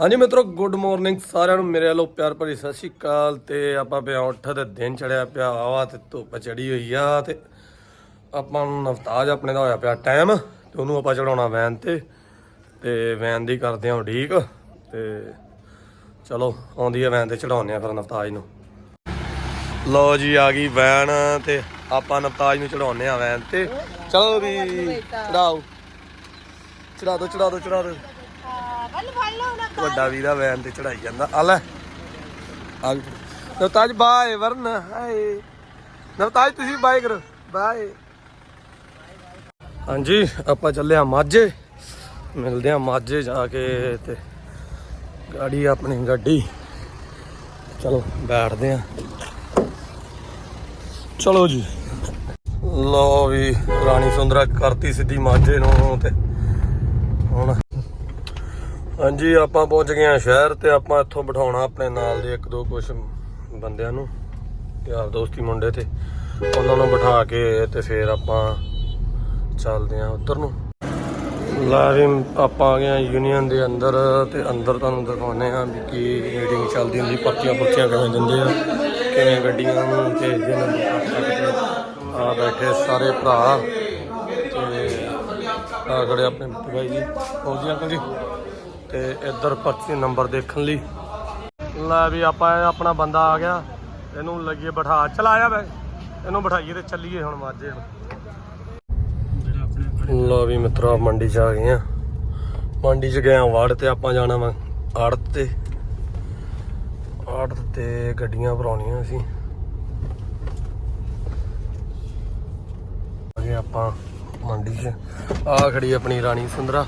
ਹਾਂਜੀ ਮਿੱਤਰੋ good morning ਸਾਰਿਆਂ ਨੂੰ। ਮੇਰੇ ਵੱਲੋਂ ਪਿਆਰ ਭਰੀ ਸਤਿ ਸ਼੍ਰੀ ਅਕਾਲ ਤੇ ਆਪਾਂ ਪਿਆ ਉੱਠ ਤੇ ਦਿਨ ਚੜਿਆ ਪਿਆ ਆਵਾ ਤੇ ਧੁੱਪ ਚੜੀ ਹੋਈ ਆ ਤੇ ਆਪਾਂ ਨੂੰ ਨਵਤਾਜ ਆਪਣੇ ਦਾ ਹੋਇਆ ਪਿਆ ਟਾਈਮ ਤੇ ਉਹਨੂੰ ਆਪਾਂ ਚੜਾਉਣਾ ਵੈਨ ਤੇ। ਤੇ ਵੈਨ ਦੀ ਕਰਦੇ ਹਾਂ ਉਡੀਕ ਤੇ ਚਲੋ, ਆਉਂਦੀ ਆ ਵੈਨ ਤੇ ਚੜਾਉਂਦੇ ਆ ਫਿਰ ਨਵਤਾਜ ਨੂੰ। ਲੋ ਜੀ, ਆ ਗਈ ਵੈਨ ਤੇ ਆਪਾਂ ਨਵਤਾਜ ਨੂੰ ਚੜਾਉਂਦੇ ਆ ਵੈਨ ਤੇ। ਚਲੋ ਵੀ ਚੜਾਓ ਚੜਾ ਦੋ ਚੜਾ ਦੋ ਚੜਾ ਦੋ। ਵੱਡਾ ਵੀਰਾ ਵੈਨ ਤੇ ਚੜਾਈ ਜਾਂਦਾ। ਆ ਲੈ। ਆ ਨਵਤਾਜ ਬਾਏ ਵਰਨ। ਹਾਏ। ਨਵਤਾਜ, ਤੁਸੀਂ ਬਾਏ ਕਰੋ। ਬਾਏ ਹਾਂਜੀ, ਆਪਾਂ ਚੱਲੇ ਆ ਮਾਝੇ। ਮਿਲਦੇ ਆ ਮਾਝੇ ਜਾ ਕੇ ਤੇ ਗਾੜੀ ਆਪਣੀ ਗੱਡੀ। ਚਲੋ, ਬੈਠਦੇ ਆ। ਚਲੋ ਜੀ। ਲੋ ਵੀ, ਰਾਣੀ ਸੁੰਦਰਾ ਕਰਤੀ ਸਿੱਧੀ ਮਾਝੇ ਨੂੰ ਤੇ ਹੁਣ ਹਾਂਜੀ, ਆਪਾਂ ਪਹੁੰਚ ਗਏ ਆ ਸ਼ਹਿਰ ਤੇ ਆਪਾਂ ਇੱਥੋਂ ਬਿਠਾਉਣਾ ਆਪਣੇ ਨਾਲ ਦੇ ਇੱਕ ਦੋ ਕੁਝ ਬੰਦਿਆਂ ਨੂੰ ਯਾਰ ਦੋਸਤੀ ਮੁੰਡੇ ਤੇ। ਉਹਨਾਂ ਨੂੰ ਬਿਠਾ ਕੇ ਤੇ ਫਿਰ ਆਪਾਂ ਚੱਲਦੇ ਆ ਉੱਧਰ ਨੂੰ। ਲੈ ਵੀ, ਆਪਾਂ ਆ ਗਏ ਆ ਯੂਨੀਅਨ ਦੇ ਅੰਦਰ ਤੇ ਅੰਦਰ ਤੁਹਾਨੂੰ ਦਿਖਾਉਂਦੇ ਆ ਵੀ ਕੀ ਮੀਟਿੰਗ ਚੱਲਦੀ ਹੁੰਦੀ, ਪਰਚੀਆਂ ਪਰਚੀਆਂ ਕਿਵੇਂ ਦਿੰਦੇ ਆ, ਕਿਵੇਂ ਗੱਡੀਆਂ ਨੂੰ ਭੇਜਦੇ ਨੇ, ਆ ਬੈਠੇ ਸਾਰੇ ਭਰਾ ਤੇ ਆ ਖੜੇ ਆਪਣੇ ਭਾਈ ਜੀ। ਫੌਜੀ ਅੰਕਲ ਜੀ? ਤੇ ਇੱਧਰ ਪਰਚੀ ਨੰਬਰ ਦੇਖਣ ਲਈ। ਲੈ ਵੀ ਆਪਾਂ ਆਪਣਾ ਬੰਦਾ ਆ ਗਿਆ। ਇਹਨੂੰ ਲੱਗੀਏ ਬਿਠਾ। ਚਲਾਇਆ ਬੈ। ਇਹਨੂੰ ਬਿਠਾਈਏ ਤੇ ਚੱਲੀਏ ਹੁਣ ਮਾਝੇ ਨੂੰ ਲੋ ਵੀ ਮਿੱਤਰੋ, ਮੰਡੀ ਚ ਆ ਗਏ ਆ। ਮੰਡੀ ਚ ਗਏ ਆ ਵਾੜ ਤੇ ਆਪਾਂ ਜਾਣਾ ਵਾ। ਆੜਤ ਤੇ। ਆੜਤ ਤੇ ਗੱਡੀਆਂ ਭਰਾਉਣੀਆਂ ਸੀ ਗਏ ਆਪਾਂ ਮੰਡੀ ਚ। ਆ ਖੜੀ ਆਪਣੀ ਰਾਣੀ ਸੁੰਦਰਾ।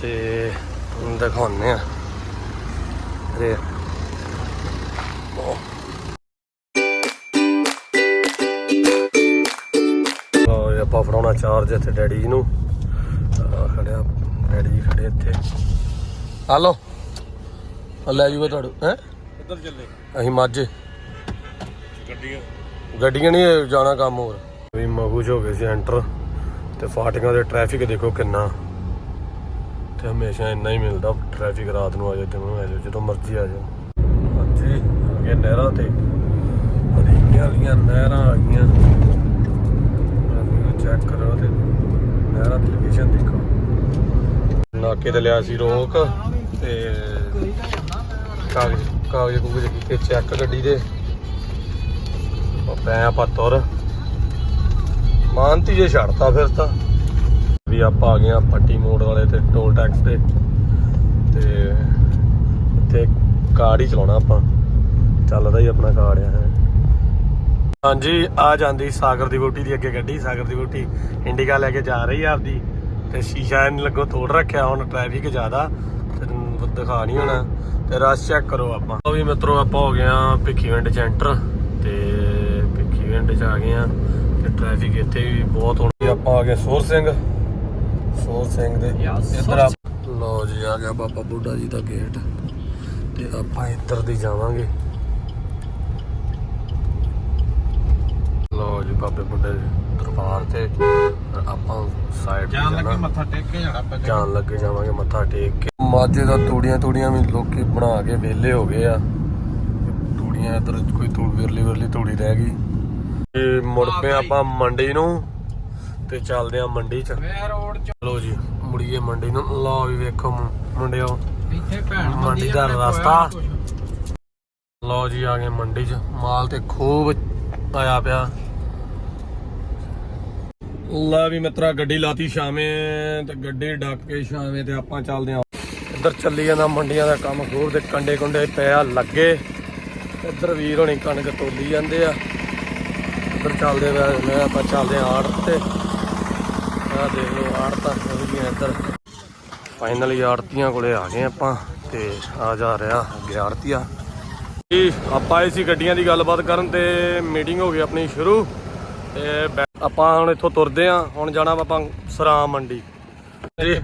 ਤੇ ਦਿਖਾਉਂਦੇ ਆ ਰੇ ਲਓ ਆਪਾਂ ਫੜਾਉਣਾ ਚਾਰਜ ਇੱਥੇ ਡੈਡੀ ਜੀ ਨੂੰ। ਆ ਖੜਿਆ ਡੈਡੀ ਜੀ ਖੜੇ ਇੱਥੇ। ਹਲੋ ਆ ਲੈ ਜੂਗਾ ਤੁਹਾਨੂੰ ਹੈ? ਕਿੱਧਰ ਚੱਲੇ? ਅਸੀਂ ਮਾਝੇ। ਗੱਡੀਆਂ। ਗੱਡੀਆਂ ਨਹੀਂ ਜਾਣਾ ਕੰਮ ਹੋਰ। ਵੀ ਮਹੂ 'ਚ ਹੋ ਗਏ ਸੀ ਐਂਟਰ ਤੇ ਫਾਟਕਾਂ ਦੇ ਟ੍ਰੈਫਿਕ ਦੇਖੋ ਕਿੰਨਾ। ਤੇ ਹਮੇਸ਼ਾ ਇੰਨਾ ਹੀ ਮਿਲਦਾ ਟ੍ਰੈਫਿਕ ਰਾਤ ਨੂੰ ਆ ਜਾਓ ਦਿਨ ਨੂੰ ਆ ਜਾਓ ਜਦੋਂ ਮਰਜ਼ੀ ਆ ਜਾਓ ਹਾਂਜੀ ਅੱਗੇ ਨਹਿਰਾਂ ਤੇ। ਹਰੀਆਂ ਵਾਲੀਆਂ ਨਹਿਰਾਂ ਆ ਗਈਆਂ। ਚੈੱਕ ਕਰੋ ਤੇ ਨਹਿਰਾਂ ਦੀ ਲੋਕੇਸ਼ਨ ਦੇਖੋ। ਨਾਕੇ ਤੇ ਲਿਆ ਸੀ ਰੋਕ ਤੇ ਕਾਗਜ਼ ਕਾਗਜ਼ ਕੁਗਜ਼ ਕੀਤੇ ਚੈੱਕ ਗੱਡੀ ਦੇ। ਪੈ ਆਪਾਂ ਤੁਰ ਮਾਨਤੀ ਜੇ ਛੱਡਤਾ ਫਿਰ ਤਾਂ। ਵੀ ਆਪਾਂ ਆ ਗਏ ਆ ਪੱਟੀ ਮੋੜ ਵਾਲੇ ਤੇ ਟੋਲ ਟੈਕਸ ਤੇ। ਤੇ ਇੱਥੇ ਕਾਰਡ ਹੀ ਚਲਾਉਣਾ ਆਪਾਂ। ਚੱਲਦਾ ਹੀ ਆਪਣਾ ਕਾਰਡ ਆ, ਹੈ। ਹਾਂਜੀ, ਆ ਜਾਂਦੀ ਸਾਗਰ ਦੀ ਬੋਟੀ ਦੀ ਅੱਗੇ ਗੱਡੀ। ਸਾਗਰ ਦੀ ਬੋਟੀ ਇੰਡੀਕਾ ਲੈ ਕੇ ਜਾ ਰਹੀ ਆ ਆਪਦੀ। ਤੇ ਸ਼ੀਸ਼ਾ ਇਹਨੇ ਲੱਗੋ ਤੋੜ ਰੱਖਿਆ, ਹੁਣ ਟ੍ਰੈਫਿਕ ਜ਼ਿਆਦਾ। ਤੇ ਦਿਖਾ ਨਹੀਂ ਹੋਣਾ। ਤੇ ਰਸ਼ ਚੈੱਕ ਕਰੋ ਆਪਾਂ। ਉਹ ਵੀ ਮਿੱਤਰੋ, ਆਪਾਂ ਹੋ ਗਏ ਆ ਭਿੱਖੀਵਿੰਡ ਚ ਐਂਟਰ ਤੇ ਭਿੱਖੀਵਿੰਡ ਚ ਆ ਗਏ ਆ ਤੇ ਟ੍ਰੈਫਿਕ ਇੱਥੇ ਵੀ ਬਹੁਤ ਹੋਣੀ ਆਪਾਂ ਆ ਗਏ ਸੋਰ ਸਿੰਘ। ਸੋਰ ਸਿੰਘ ਦੇ ਇੱਧਰ ਲਓ ਜੀ ਆ ਗਿਆ ਬਾਬਾ ਬੁੱਢਾ ਜੀ ਦਾ ਗੇਟ ਤੇ ਆਪਾਂ ਇੱਧਰ ਦੀ ਜਾਵਾਂਗੇ। ਲਓ ਜੀ ਬਾਬੇ ਬੁੱਢੇ ਦਰਬਾਰ ਤੇ ਆਪਾਂ ਸਾਈਡ ਜਾਣ ਲੱਗੇ ਮੱਥਾ ਟੇਕ ਕੇ ਜਾਣਾ ਆਪਾਂ ਜਾਣ। ਲੱਗੇ ਜਾਵਾਂਗੇ ਮੱਥਾ ਟੇਕ ਕੇ। ਮਾਝੇ ਦਾ ਤੂੜੀਆਂ ਤੂੜੀਆਂ ਵੀ ਲੋਕੀ ਬਣਾ ਕੇ ਵਿਹਲੇ ਹੋ ਗਏ ਆ। ਤੂੜੀਆਂ ਇੱਧਰ ਕੋਈ ਤੂੜ ਵਿਰਲੀ ਵਿਰਲੀ ਤੂੜੀ ਰਹਿ ਗਈ। ਤੇ ਮੁੜ ਪਏ ਆਪਾਂ ਮੰਡੀ ਨੂੰ। ਤੇ ਚੱਲਦੇ ਆ ਮੰਡੀ ਚ। ਰੋਡ ਚ। ਚਲੋ ਜੀ ਮੁੜੀਏ ਮੰਡੀ ਨੂੰ। ਲਓ ਵੀ ਵੇਖੋ ਮੁ- ਮੁੰਡਿਓ। ਇੱਥੇ ਭੈਣ ਮੰਡੀ ਦਾ ਰਸਤਾ। ਲਓ ਜੀ ਆ ਗਏ ਮੰਡੀ ਚ। ਮਾਲ ਤੇ ਖੂਬ ਆਇਆ ਪਿਆ। ਲਾ ਵੀ ਮਿੱਤਰਾ ਗੱਡੀ ਲਾਤੀ ਸ਼ਾਮੇ ਤੇ ਗੱਡੀ ਡੱਕ ਕੇ ਸ਼ਾਮੇ ਤੇ ਆਪਾਂ ਚੱਲਦੇ ਆ। ਇੱਧਰ ਚੱਲੀ ਜਾਂਦਾ ਮੰਡੀਆਂ ਦਾ ਕੰਮ। ਖੂਬ ਦੇ ਕੰਡੇ ਕੁੰਡੇ ਪਿਆ ਲੱਗੇ। ਇੱਧਰ ਵੀਰ ਹੋਣੀ ਕਣਕ ਤੋਲੀ ਜਾਂਦੇ ਆ। ਇੱਧਰ ਚੱਲਦੇ ਮੈਂ ਆਪਾਂ ਚੱਲਦੇ ਆ ਆੜਤ ਤੇ। ਆ ਦੇਖ ਲਓ ਆੜਤਾਂ ਵਧੀਆ ਇੱਧਰ। ਫਾਈਨਲੀ ਆੜਤੀਆਂ ਕੋਲੇ ਆ ਗਏ ਆਪਾਂ ਤੇ ਆ ਜਾ ਰਿਹਾ ਅੱਗੇ ਆੜਤੀਆ। ਜੀ, ਆਪਾਂ ਆਏ ਸੀ ਗੱਡੀਆਂ ਦੀ ਗੱਲਬਾਤ ਕਰਨ ਤੇ ਮੀਟਿੰਗ ਹੋ ਗਈ ਆਪਣੀ ਸ਼ੁਰੂ। ਤੇ ਆਪਾਂ ਹੁਣ ਇੱਥੋਂ ਤੁਰਦੇ ਆ, ਹੁਣ ਜਾਣਾ ਆਪਾਂ ਸਰਾਂ ਮੰਡੀ। ਜੀ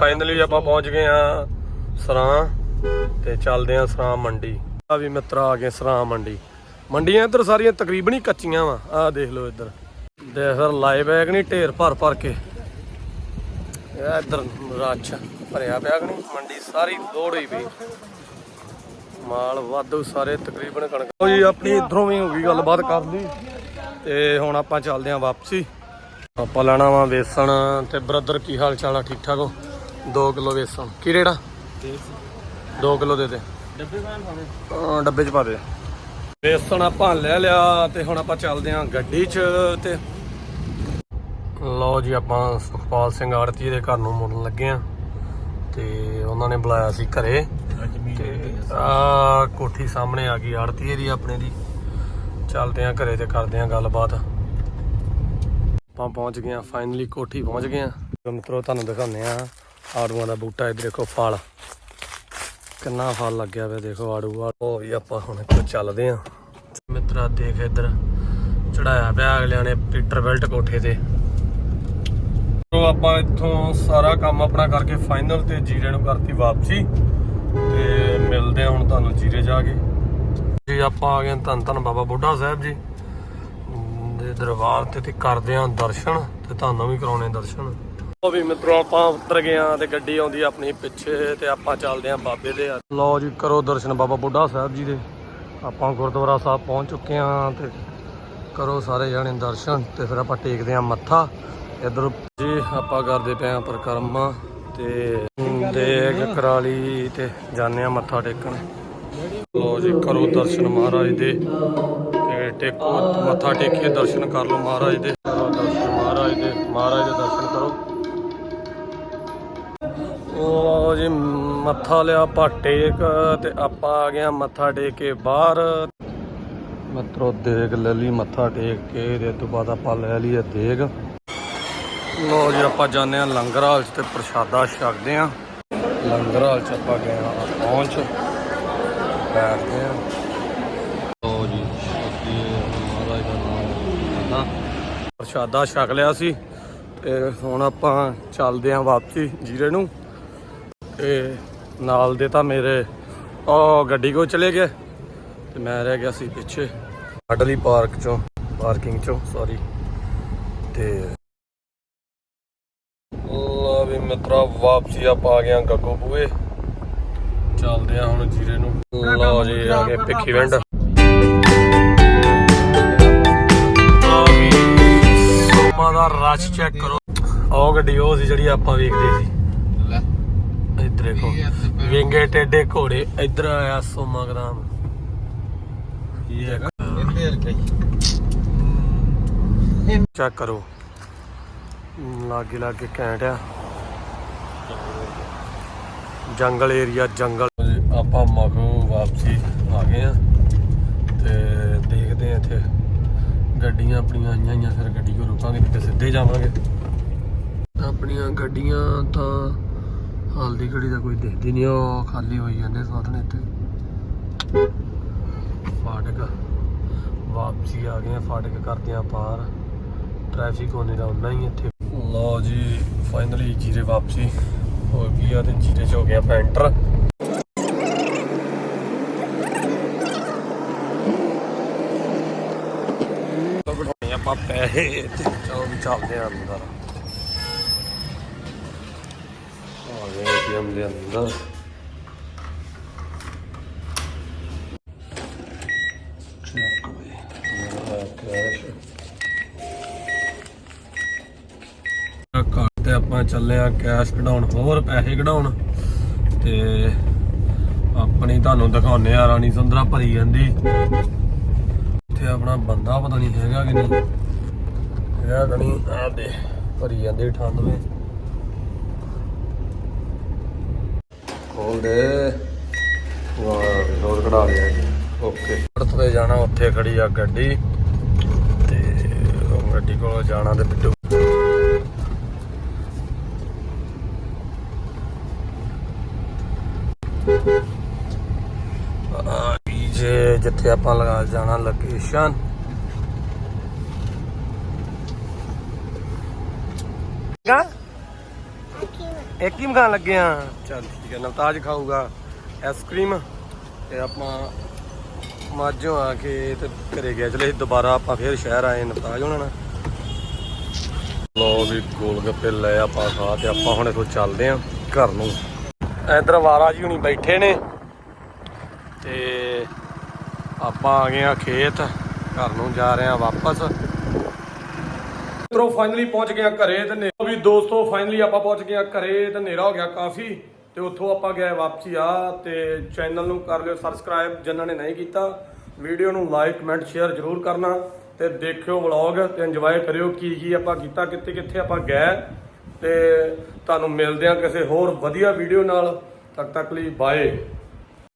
ਫਾਈਨਲੀ ਆਪਾਂ ਪਹੁੰਚ ਗਏ ਆ ਸਰਾਂ ਤੇ ਚੱਲਦੇ ਆ ਸਰਾਂ ਮੰਡੀ। ਆ ਵੀ ਮਿੱਤਰਾ ਆ ਗਏ ਸਰਾਂ ਮੰਡੀ। ਮੰਡੀਆਂ ਇੱਧਰ ਸਾਰੀਆਂ ਤਕਰੀਬਨ ਹੀ ਕੱਚੀਆਂ ਵਾ, ਆਹ ਦੇਖ ਲਓ ਇੱਧਰ। ਦੇਖ ਸਰ ਲਾਏ ਬੈਗ ਨਹੀਂ? ਢੇਰ ਭਰ ਭਰ ਕੇ। ਇਹ ਇੱਧਰ ਰੱਛ ਭਰਿਆ ਪਿਆ ਕਿ ਨਹੀਂ? ਮੰਡੀ ਸਾਰੀ ਲੋੜ ਹੋਈ ਪਈ। ਮਾਲ ਵਾਧੂ ਸਾਰੇ, ਤਕਰੀਬਨ ਕਣਕ। ਜੀ, ਆਪਣੀ ਇਧਰੋਂ ਵੀ ਹੋ ਗਈ ਗੱਲਬਾਤ ਕਰਦੀ ਤੇ ਹੁਣ ਆਪਾਂ ਚੱਲਦੇ ਆਂ ਵਾਪਸੀ। ਆਪਾਂ ਲੈਣਾ ਵਾ ਵੇਸਣ ਤੇ ਬ੍ਰਦਰ, ਕੀ ਹਾਲ ਚਾਲ ਆ? ਠੀਕ ਠਾਕ ਹੋ? 2 ਕਿਲੋ ਵੇਸਣ ਕੀ ਰੇੜਾ 2 ਕਿਲੋ ਦੇ ਦੇ। ਡੱਬੇ ਪਾਣੇ ਡੱਬੇ 'ਚ ਪਾ ਦੇ। ਵੇਸਣ ਆਪਾਂ ਲੈ ਲਿਆ ਤੇ ਹੁਣ ਆਪਾਂ ਚੱਲਦੇ ਆਂ ਗੱਡੀ 'ਚ ਤੇ ਲਓ ਜੀ ਆਪਾਂ ਸੁਖਪਾਲ ਸਿੰਘ ਆੜਤੀ ਦੇ ਘਰ ਨੂੰ ਮੁੜਨ ਲੱਗੇ ਆਂ ਤੇ ਉਹਨਾਂ ਨੇ ਬੁਲਾਇਆ ਸੀ ਘਰੇ। ਤੇ ਆ ਕੋਠੀ ਸਾਹਮਣੇ ਆ ਗਈ ਆੜਤੀ ਦੀ ਆਪਣੇ ਦੀ। ਚੱਲਦੇ ਆਂ ਘਰੇ ਤੇ ਕਰਦੇ ਆਂ ਗੱਲਬਾਤ। ਆਪਾਂ ਪਹੁੰਚ ਗਏ ਆਂ ਫਾਈਨਲੀ ਕੋਠੀ ਪਹੁੰਚ ਗਏ ਆਂ ਮਿੱਤਰੋ ਤੁਹਾਨੂੰ ਦਿਖਾਉਂਦੇ ਆਂ ਆੜੂਆਂ ਦਾ ਬੂਟਾ। ਇੱਧਰ ਦੇਖੋ ਫਲ। ਕਿੰਨਾ ਫਲ ਲੱਗਿਆ ਵੇ ਦੇਖੋ ਆੜੂ। ਆ ਉਹ ਵੀ ਆਪਾਂ ਹੁਣ ਇੱਥੋਂ ਚੱਲਦੇ ਆਂ ਮਿੱਤਰਾ ਦੇਖ ਇੱਧਰ। ਚੜਾਇਆ ਪਿਆ ਅਗਲਿਆਂ ਨੇ ਪੀਟਰ ਬੈਲਟ ਕੋਠੇ ਤੇ। ਆਪਾਂ ਇੱਥੋਂ ਸਾਰਾ ਕੰਮ ਆਪਣਾ ਕਰਕੇ ਫਾਈਨਲ ਤੇ ਜੀਰੇ ਨੂੰ ਕਰਤੀ ਵਾਪਸੀ। ਤੇ ਮਿਲਦੇ ਹਾਂ ਹੁਣ ਤੁਹਾਨੂੰ ਜੀਰੇ ਜਾ ਕੇ। ਜੀ, ਆਪਾਂ ਆ ਗਏ ਧੰਨ ਧੰਨ ਬਾਬਾ ਬੁੱਢਾ ਸਾਹਿਬ ਜੀ। ਦੇ ਦਰਬਾਰ ਤੇ ਤੇ ਕਰਦੇ ਆਂ ਦਰਸ਼ਨ ਤੇ ਤੁਹਾਨੂੰ ਵੀ ਕਰਾਉਣੇ ਦਰਸ਼ਨ। ਉਹ ਵੀ ਮਿੱਤਰੋ, ਆਪਾਂ ਉਤਰ ਗਏ ਆਂ ਤੇ ਗੱਡੀ ਆਉਂਦੀ ਆਪਣੀ ਪਿੱਛੇ ਤੇ ਆਪਾਂ ਚੱਲਦੇ ਆਂ ਬਾਬੇ ਦੇ ਲਓ ਜੀ, ਕਰੋ ਦਰਸ਼ਨ ਬਾਬਾ ਬੁੱਢਾ ਸਾਹਿਬ ਜੀ ਦੇ। ਆਪਾਂ ਗੁਰਦੁਆਰਾ ਸਾਹਿਬ ਪਹੁੰਚ ਚੁੱਕੇ ਆਂ ਤੇ ਕਰੋ ਸਾਰੇ ਜਾਣੇ ਦਰਸ਼ਨ ਤੇ ਫਿਰ ਆਪਾਂ ਟੇਕਦੇ ਆਂ ਮੱਥਾ। ਇਧਰ ਜੀ ਆਪਾਂ ਕਰਦੇ ਪਏ ਆਂ ਪਰਿਕਰਮਾ ਤੇ ਦੇਗ ਕਰਾਲੀ ਤੇ ਜਾਂਦੇ ਆਂ ਮੱਥਾ ਟੇਕਣ। ਲੋ ਜੀ, ਕਰੋ ਦਰਸ਼ਨ ਮਹਾਰਾਜ ਦੇ ਤੇ ਟੇਕੋ, ਮੱਥਾ ਟੇਕੀਏ, ਦਰਸ਼ਨ ਕਰ ਲਓ ਮਹਾਰਾਜ ਦੇ। ਕਰੋ ਦਰਸ਼ਨ ਮਹਾਰਾਜ ਦੇ ਮਹਾਰਾਜ ਦੇ ਦਰਸ਼ਨ ਕਰੋ। ਲੋ ਜੀ, ਮੱਥਾ ਲਿਆ ਆਪਾਂ ਟੇਕ ਤੇ ਆਪਾਂ ਆ ਗਏ ਮੱਥਾ ਟੇਕ ਕੇ ਬਾਹਰ। ਮਤਰੋ ਦੇਗ ਲੈ ਲਈ ਮੱਥਾ ਟੇਕ ਕੇ ਤੇ ਤੋਂ ਬਾਅਦ ਆਪਾਂ ਲੈ ਲਈਏ ਦੇਗ। ਲੋ ਜੀ, ਆਪਾਂ ਜਾਂਦੇ ਆ ਲੰਗਰ ਹਾਲ 'ਚ ਤੇ ਪ੍ਰਸ਼ਾਦਾ ਛਕਦੇ ਆ ਲੰਗਰ ਹਾਲ 'ਚ ਆਪਾਂ ਗਏ ਆ ਪਹੁੰਚ। ਬੈਠਦੇ ਆ ਲੋ ਜੀ, ਛਕੀਏ ਮਹਾਰਾਜ ਦਾ ਨਾਮ। ਲੈਣਾ। ਪ੍ਰਸ਼ਾਦਾ ਛਕ ਲਿਆ ਸੀ ਤੇ ਹੁਣ ਆਪਾਂ ਚੱਲਦੇ ਆ ਵਾਪਸੀ ਜੀਰੇ ਨੂੰ। ਤੇ ਨਾਲ ਦੇ ਤਾਂ ਮੇਰੇ ਉਹ ਗੱਡੀ ਕੋ ਚਲੇ ਗਏ। ਤੇ ਮੈਂ ਰਹਿ ਗਿਆ ਸੀ ਪਿੱਛੇ। ਅਡਲੀ ਪਾਰਕ ਚੋਂ, ਪਾਰਕਿੰਗ ਚੋਂ ਸੌਰੀ ਤੇ ਮਿੱਤਰਾ ਵਾਪਸੀ ਆਪਾਂ ਆ ਗਏ ਆਂ ਗੱਗੋ ਬੂਏ ਚੱਲਦੇ ਆ ਹੁਣ ਜੀਰੇ ਨੂੰ। ਲਓ ਜੀ ਆ ਗਏ ਭਿੱਖੀ ਵੰਡ। ਆ ਵੀ ਸੋਮਾ ਦਾ ਰਸ਼ ਚੈੱਕ ਕਰੋ। ਆਹ ਗੱਡੀ ਉਹ ਸੀ ਜਿਹੜੀ ਆਪਾਂ ਵੇਖਦੇ ਸੀ। ਲੈ। ਇੱਧਰ ਦੇਖੋ ਵਿੰਗੇ ਟੇਡੇ ਘੋੜੇ ਇੱਧਰ ਆਇਆ ਸੋਮਾ ਗ੍ਰਾਮ। ਚੈੱਕ ਕਰੋ। ਲਾਗੇ ਲਾਗੇ ਘੈਂਟ ਆ। ਜੰਗਲ ਏਰੀਆ, ਜੰਗਲ। ਆਪਾਂ ਮਖੂ ਵਾਪਸੀ ਆ ਗਏ ਆ ਤੇ ਦੇਖਦੇ ਆ ਇੱਥੇ। ਗੱਡੀਆਂ ਆਪਣੀਆਂ ਆਈਆਂ ਆਈਆਂ ਫਿਰ ਗੱਡੀ ਕੋ ਰੁਕਾਂਗੇ, ਨਹੀਂ ਤੇ ਸਿੱਧੇ ਜਾਵਾਂਗੇ। ਆਪਣੀਆਂ ਗੱਡੀਆਂ ਤਾਂ ਹਾਲ ਦੀ ਘੜੀ ਦਾ ਕੋਈ ਦੇਖਦੀ ਨਹੀਂ, ਉਹ ਖਾਲੀ ਹੋਈ ਜਾਂਦੇ ਸਾਧਨ ਇੱਥੇ। ਫਾਟਕ। ਵਾਪਸੀ ਆ ਗਏ ਆ, ਫਾਟਕ ਕਰਦੇ ਆ ਪਾਰ। ਟ੍ਰੈਫਿਕ ਹੋਣੇ ਦਾ ਉਨਾ ਹੀ ਇੱਥੇ। ਲਓ ਜੀ ਫਾਈਨਲੀ ਜੀਰੇ ਵਾਪਸੀ। ਹੋ ਗਈ ਆ ਤੇ ਜੀਰੇ ਚ ਹੋ ਗਿਆ ਪੈਂਟਰ। ਆਪਾਂ ਪੈਸੇ ਤੇ ਚਲੋ ਵੀ ਚੱਲਦੇ ਆ ਅੰਦਰ। ਆ ਗਏ ਏਟੀਐਮ ਦੇ ਅੰਦਰ ਚੈੱਕ ਵੀ ਮੇਰਾ ਕੈਸ਼ ਘਰ ਤੇ ਆਪਾਂ ਚੱਲੇ ਆ ਕੈਸ਼ ਕਢਾਉਣ, ਹੋਰ ਪੈਸੇ ਕਢਾਉਣ। ਤੇ ਆਪਣੀ ਤੁਹਾਨੂੰ ਦਿਖਾਉਨੇ ਆ ਰਾਣੀ ਸੁੰਦਰਾ ਭਰੀ ਜਾਂਦੀ। ਇੱਥੇ ਆਪਣਾ ਬੰਦਾ ਪਤਾ ਨਹੀਂ ਹੈਗਾ ਕਿ ਨਹੀਂ। ਹੈਗਾ ਕਿ ਨਹੀਂ ਆ ਦੇ ਭਰੀ ਜਾਂਦੀ 98 ਖੋਲ ਦੇ। ਵਾਹ, ਰੋਡ ਕਢਾ ਲਿਆ ਜੀ। ਓਕੇ ਤੇ ਜਾਣਾ, ਉੱਥੇ ਖੜੀ ਆ ਗੱਡੀ। ਤੇ ਗੱਡੀ ਕੋਲ ਜਾਣਾ ਤੇ ਬਿੱਟੂ ਆ ਵੀ ਜਿੱਥੇ ਆਪਾਂ ਲਗਾ ਜਾਣਾ ਲੋਕੇਸ਼ਨ ਗਾ? ਇੱਕ ਹੀ ਮਕਾਨ ਲੱਗੇ ਆ? ਚੱਲ ਠੀਕ ਹੈ ਨਵਤਾਜ ਖਾਊਗਾ ਆਈਸਕ੍ਰੀਮ ਤੇ ਆਪਾਂ ਮਾਝੋਂ ਆ ਕੇ ਤੇ ਘਰੇ ਗਿਆ। ਚਲੇ ਦੁਬਾਰਾ ਆਪਾਂ ਫੇਰ ਸ਼ਹਿਰ ਆਏ ਨਵਤਾਜ ਹੋਣਾ ਨਾਲ। ਲੋ ਵੀ ਗੋਲ ਗੱਪੇ ਲੈ ਆਪਾਂ ਖਾ ਤੇ ਆਪਾਂ ਹੁਣ ਇੱਥੋਂ ਚੱਲਦੇ ਆਂ ਘਰ ਨੂੰ। ਇਧਰ ਵਾਰਾ ਜੀ ਹੁਣੀ ਬੈਠੇ ਨੇ ਤੇ ਆਪਾਂ ਆ ਗਏ ਆ ਖੇਤ, ਘਰ ਨੂੰ ਜਾ ਰਹੇ ਆ ਵਾਪਸ। ਮਿੱਤਰੋ ਫਾਈਨਲੀ ਪਹੁੰਚ ਗਏ ਆ ਘਰੇ ਤੇ ਨੇ ਵੀ ਦੋਸਤੋ ਫਾਈਨਲੀ ਆਪਾਂ ਪਹੁੰਚ ਗਏ ਆ ਘਰੇ ਤੇ ਹਨੇਰਾ ਹੋ ਗਿਆ ਕਾਫੀ। ਤੇ ਉੱਥੋਂ ਆਪਾਂ ਗਏ ਵਾਪਸੀ ਆ ਤੇ ਚੈਨਲ ਨੂੰ ਕਰ ਲਿਓ ਸਬਸਕ੍ਰਾਈਬ ਜਿਨ੍ਹਾਂ ਨੇ ਨਹੀਂ ਕੀਤਾ ਵੀਡੀਓ ਨੂੰ ਲਾਈਕ ਕਮੈਂਟ ਸ਼ੇਅਰ ਜ਼ਰੂਰ ਕਰਨਾ ਤੇ ਦੇਖਿਓ ਵਲੌਗ ਤੇ ਇੰਜੋਏ ਕਰਿਓ ਕੀ ਕੀ ਆਪਾਂ ਕੀਤਾ, ਕਿੱਥੇ ਕਿੱਥੇ ਆਪਾਂ ਗਏ। ਤੇ ਤੁਹਾਨੂੰ ਮਿਲਦੇ ਆ ਕਿਸੇ ਹੋਰ ਵਧੀਆ ਵੀਡੀਓ ਨਾਲ। ਤੱਕ ਤੱਕ ਲਈ ਬਾਏ